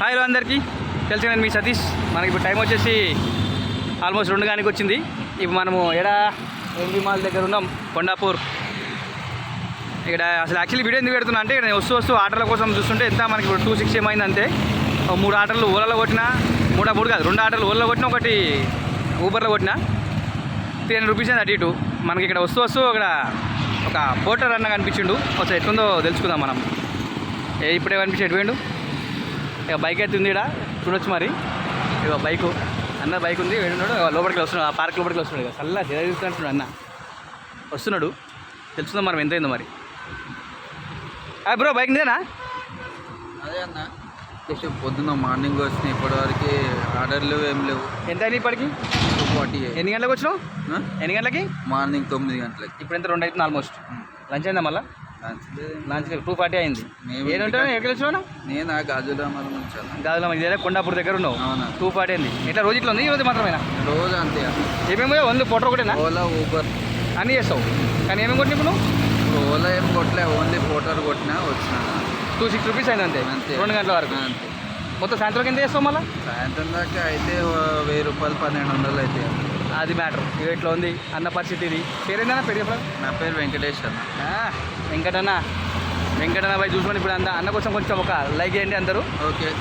Hi అందరికీ. తెలుసు నేను మీ సతీష్ మనకి ఇప్పుడు టైం వచ్చేసి ఆల్మోస్ట్ రెండు గానికి వచ్చింది. ఇప్పుడు మనము ఎడా ఎంబీ మాల్ దగ్గర ఉన్నాం కొండాపూర్. ఇక్కడ అసలు యాక్చువల్లీ వీడియో ఎందుకు పెడుతున్నా అంటే ఇక్కడ వస్తూ వస్తూ ఆటల కోసం చూస్తుంటే ఎంత మనకి ఇప్పుడు టూ సిక్స్ ఏమైంది అంతే మూడు ఆటలు ఓలలో కొట్టిన మూడా మూడు కాదు రెండు ఆటలు ఓలలో కొట్టిన ఒకటి ఊబర్లో కొట్టిన త్రీ హండ్రెడ్ రూపీస్ అయింది అటు ఇటు. మనకి ఇక్కడ వస్తూ వస్తూ ఇక్కడ ఒక పోటర్ అన్న కనిపించిండు. ఒకసారి ఎట్లుందో తెలుసుకుందాం మనం. ఏ ఇప్పుడే కనిపించి ఎటు ఇక బైక్ అయితే ఉంది ఇక్కడ చూడొచ్చు మరి. ఇక బైకు అన్న బైక్ ఉంది వెళ్ళినాడు లోపలికి వస్తున్నాడు ఆ పార్క్ లోపలికి వస్తున్నాడు ఇక. చల్ల చూస్తున్నాడు అన్న. వస్తున్నాడు. తెలుసుకుందాం మనం ఎంత అయిందో మరి. బ్రో బైక్ నీదేనా? అదే అన్న. జస్ట్ పొద్దున్న మార్నింగ్ వచ్చినాయి ఇప్పటివరకు ఆర్డర్లు ఏం లేవు. ఎంత అయింది ఇప్పటికి? టూ ఫార్టీ ఎన్ని గంటలకు వచ్చినావు? ఎన్ని గంటలకి? మార్నింగ్ తొమ్మిది గంటలకి. ఇప్పుడు ఎంత రెండు అవుతుంది ఆల్మోస్ట్ లంచ్ అయిందా మళ్ళీ? లంచ్ టూ ఫార్టీ అయింది. మేము ఏదంటావు ఎక్కడికి వచ్చినావు? నేను ఆ గాజురామల నుంచి అన్న గాజుల ఇదే కొండాపూర్ దగ్గర ఉన్నావు. టూ ఫార్టీ అయింది. ఇట్లా రోజు ఇట్లా ఉంది? ఈ రోజు మాత్రమేనా? రోజు అంతే. ఏమేమో వంద ఫోటో ఒకటేనా? ఓలా ఊబర్. అన్నీ చేస్తావు. కానీ ఏమేమి కొట్టి ఇప్పుడు ఓలా ఏం కొట్టలే ఓన్లీ ఫోటోలు కొట్టినా వచ్చిన. టూ సిక్స్ రూపీస్ అయింది అంతే. రెండు గంటల వరకు. అంతే. మొత్తం సాయంత్రం ఎంత చేస్తావు మళ్ళీ? సాయంత్రం దాకా అయితే వెయ్యి రూపాయలు పన్నెండు వందలు అయితే. అది మ్యాటర్. ఇవి ఇట్లా ఉంది. అన్న పరిస్థితి ఇది. పేరేందన్నా? పేరు నా పేరు వెంకటేష్ అన్న. వెంకటన్న. వెంకటన్న బాయ్ చూసుకొని ఇప్పుడు అంద అన్న కోసం కొంచెం ఒక లైక్ చేయండి అందరూ. ఓకే.